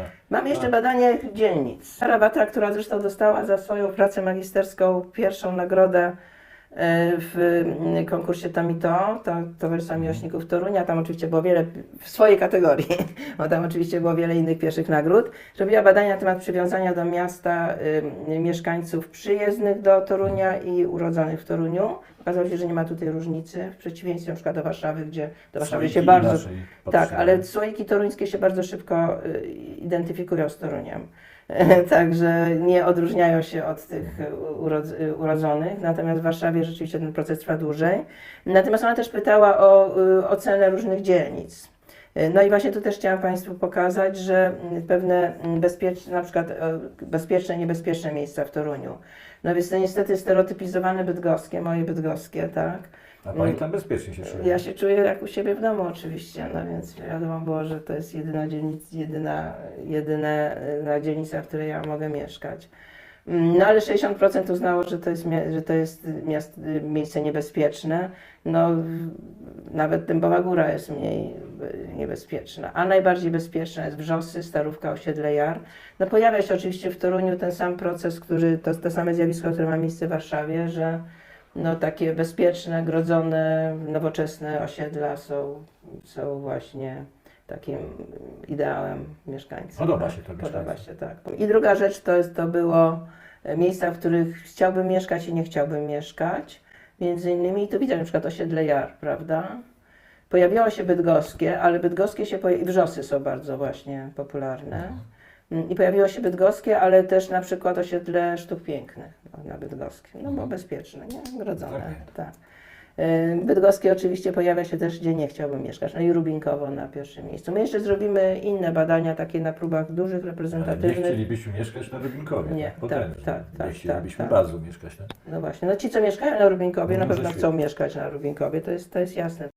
na... Mam jeszcze A. badanie dzielnic. Sara która zresztą dostała za swoją pracę magisterską pierwszą nagrodę e, w mm, konkursie Tamito, to Towarzystwa Miłośników Torunia, tam oczywiście było wiele, w swojej kategorii, bo tam oczywiście było wiele innych pierwszych nagród, robiła badania na temat przywiązania do miasta y, mieszkańców przyjezdnych do Torunia i urodzonych w Toruniu. Okazało się, że nie ma tutaj różnicy, w przeciwieństwie na przykład do Warszawy, gdzie do Warszawy się Słoiki bardzo... inaczej Tak, ale słoiki toruńskie się bardzo szybko y, identyfikują z Toruniem. Także nie odróżniają się od tych urodz- y, urodzonych, natomiast w Warszawie rzeczywiście ten proces trwa dłużej. Natomiast ona też pytała o y, ocenę różnych dzielnic. Y, No i właśnie tu też chciałam Państwu pokazać, że mm, pewne mm, bezpieczne, na przykład e, bezpieczne, niebezpieczne miejsca w Toruniu. No więc to niestety stereotypizowane bydgoskie, moje bydgoskie, tak. A pani tam bezpiecznie się czuje. Ja się czuję jak u siebie w domu oczywiście, no więc wiadomo było, że to jest jedyna dzielnica, jedyna, jedyna e, dzielnica, w której ja mogę mieszkać. Mm, No ale 60% uznało, że to jest, że to jest miast, miejsce niebezpieczne. No nawet Dębowa Góra jest mniej y, niebezpieczna. A najbardziej bezpieczna jest Wrzosy, Starówka, Osiedle Jar. No pojawia się oczywiście w Toruniu ten sam proces, który, to, to same zjawisko, które ma miejsce w Warszawie, że no, takie bezpieczne, grodzone, nowoczesne osiedla są, są właśnie takim ideałem mieszkańców. Podoba się to Podoba mieszkańcom. się, tak. I druga rzecz to, jest, to było miejsca, w których chciałbym mieszkać i nie chciałbym mieszkać. Między innymi, tu widać na przykład osiedle Jar, prawda? Pojawiało się bydgoskie, ale bydgoskie się pojawi... i wrzosy są bardzo właśnie popularne. Mm, I pojawiło się bydgoskie, ale też na przykład osiedle sztuk pięknych no, na bydgoskim, no bo bezpieczne, nie? Grodzone, tak. Y, Bydgoskie oczywiście pojawia się też, gdzie nie chciałbym mieszkać, no i Rubinkowo na pierwszym miejscu. My jeszcze zrobimy inne badania, takie na próbach dużych, Ale nie reprezentatywnych. chcielibyśmy mieszkać na Rybinkowie. Nie, tak, tak, tak, tak, Nie chcielibyśmy tak, bardzo mieszkać. Tak? No właśnie, no ci co mieszkają na Rubinkowie No na pewno chcą mieszkać na Rubinkowie, to jest, to jest jasne.